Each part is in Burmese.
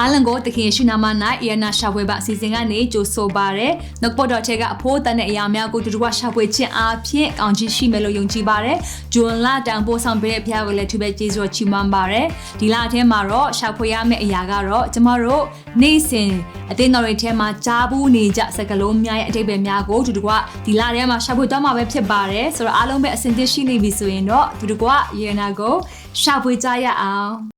အားလုံးကိုတခင်ရှိနာမ၌အယနာရှာဖွေပါအစီအစဉ်ကနေကြိုဆိုပါရယ်။နှုတ်ပေါ်တော်ထဲကအဖိုးတန်တဲ့အရာများကိုတူတူကရှာဖွေခြင်းအားဖြင့်ကောင်းချီးရှိမယ်လို့ယုံကြည်ပါရယ်။ဂျွန်လာတန်ပိုးဆောင်ပေးတဲ့အဖျားကိုလည်းသူပဲကျေးဇူးချီးမွမ်းပါရယ်။ဒီလအထဲမှာတော့ရှာဖွေရမယ့်အရာကတော့ကျမတို့နေ့စဉ်အသင်းတော်တွေထဲမှာကြားဘူးနေကြစကလုံးများရဲ့အတိတ်ပဲများကိုတူတူကဒီလထဲမှာရှာဖွေတော့မှာပဲဖြစ်ပါတယ်။ဆိုတော့အားလုံးပဲအဆင်သင့်ရှိနေပြီဆိုရင်တော့တူတူကယေနာကိုရှာဖွေကြရအောင်။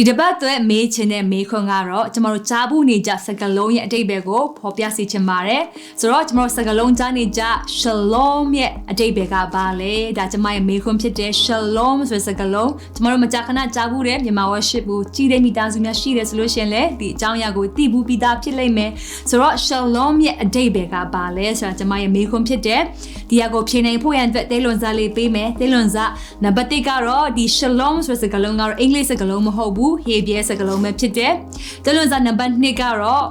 ဒီတစ်ပတ်အတွက်မေးချင်တဲ့မေးခွန်းကတော့ကျမတို့ကြားဘူးနေကြစကားလုံးရဲ့အတိတ်ဘယ်ကိုဖော်ပြစီချင်ပါတယ်ဆိုတော့ကျမတို့စကားလုံးကြားနေကြ shalom ရဲ့အတိတ်ဘယ်ကဘာလဲဒါကျမရဲ့မေးခွန်းဖြစ်တဲ့ shalom ဆိုတဲ့စကားလုံးကျမတို့မကြာခဏကြားဘူးတဲ့မြန်မာ worship ကိုကြီးတဲ့မိသားစုများရှိတယ်ဆိုလို့ရှရင်လေဒီအကြောင်းအရာကိုသိဘူးပြီးသားဖြစ်လိမ့်မယ်ဆိုတော့ shalom ရဲ့အတိတ်ဘယ်ကဘာလဲဆိုတာကျမရဲ့မေးခွန်းဖြစ်တဲ့ဒီဟာကိုဖြေနိုင်ဖို့ရန်အတွက်တဲလွန်စားလေးပေးမယ်တဲလွန်စားနံပါတ်1ကတော့ဒီ shalom ဆိုတဲ့စကားလုံးကတော့အင်္ဂလိပ်စကားလုံးမဟုတ်ဘူးဟေဘရဲစကားလုံးပဲဖြစ်တယ်တဲလွန်စားနံပါတ်2ကတော့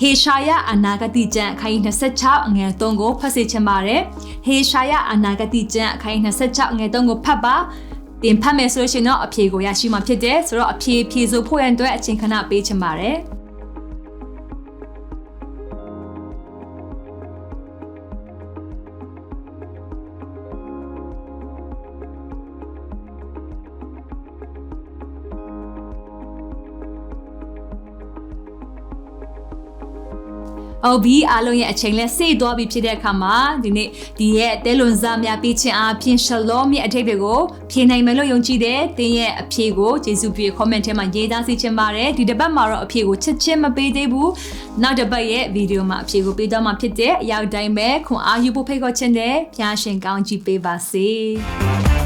ဟေရှာယအနာဂတိကျမ်းအခန်းကြီး26အငယ်3ကိုဖတ်စေချင်ပါတယ်။ဟေရှာယအနာဂတိကျမ်းအခန်းကြီး26အငယ်3ကိုဖတ်ပါ။တင်ဖတ်မယ်ဆိုလို့ရှိရင်တော့အဖြေကိုရရှိမှာဖြစ်တယ်။ဆိုတော့အဖြေဖြေဆိုဖို့ရန်အတွက်အချိန်ခဏပေးချင်ပါတယ်။ ဟုတ်ပြီအားလုံးရဲ့အချိန်လဲစေ့သွားပြီဖြစ်တဲ့အခါမှာဒီနေ့ဒီရဲ့တဲလွန်စားများပေးခြင်းအားဖြင့် shalom ရဲ့အထိပ္ပယ်ကိုဖြေနိုင်မယ်လို့ယုံကြည်တယ်။သင်ရဲ့အဖြေကိုကျေးဇူးပြု comment ထဲမှာရေးသားစေချင်ပါတယ်။ဒီတစ်ပတ်မှာတော့အဖြေကိုချက်ချင်းမပေးသေးဘူး။နောက်တစ်ပတ်ရဲ့ဗီဒီယိုမှာအဖြေကိုပေးသွားမှာဖြစ်တဲ့အရောက်တိုင်းပဲခွန်အားယူဖို့ဖိတ်ခေါ်ခြင်းနဲ့ဖျားရှင်ကောင်းချီးပေးပါစေ။